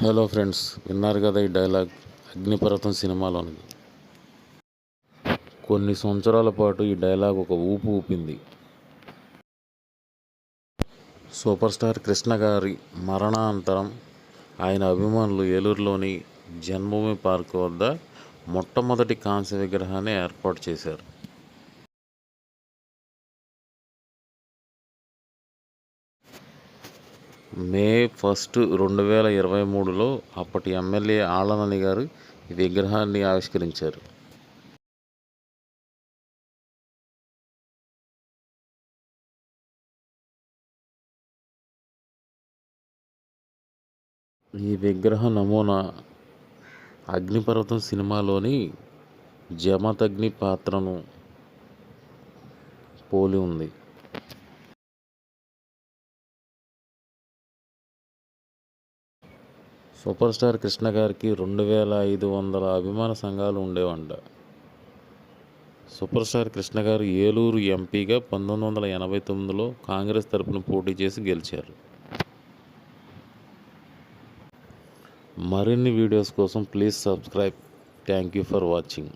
Hello friends విన్నారు కదా ఈ డైలాగ్? అగ్నిపర్వతం సినిమాలోనిది. కొన్ని సంవత్సరాల పాటు ఈ డైలాగ్ ఒక ఊపు ఊపింది. సూపర్ స్టార్ కృష్ణ గారి మరణానంతరం ఆయన అభిమానులు ఏలూరులోని జన్మభూమి పార్క్ వద్ద మొట్టమొదటి కాంస్య విగ్రహాన్ని ఏర్పాటు చేశారు. మే ఫస్ట్ రెండు వేల ఇరవై మూడులో అప్పటి ఎమ్మెల్యే ఆళ్ళనని గారు ఈ విగ్రహాన్ని ఆవిష్కరించారు. ఈ విగ్రహ నమూనా అగ్నిపర్వతం సినిమాలోని జమతగ్ని పాత్రను పోలి ఉంది. సూపర్ స్టార్ కృష్ణ గారికి రెండు వేల ఐదు వందల అభిమాన సంఘాలు ఉండేవంట. సూపర్ స్టార్ కృష్ణ గారు ఏలూరు ఎంపీగా పంతొమ్మిది వందల ఎనభై తొమ్మిదిలో కాంగ్రెస్ తరపున పోటీ చేసి గెలిచారు. మరిన్ని వీడియోస్ కోసం please subscribe. Thank you for watching.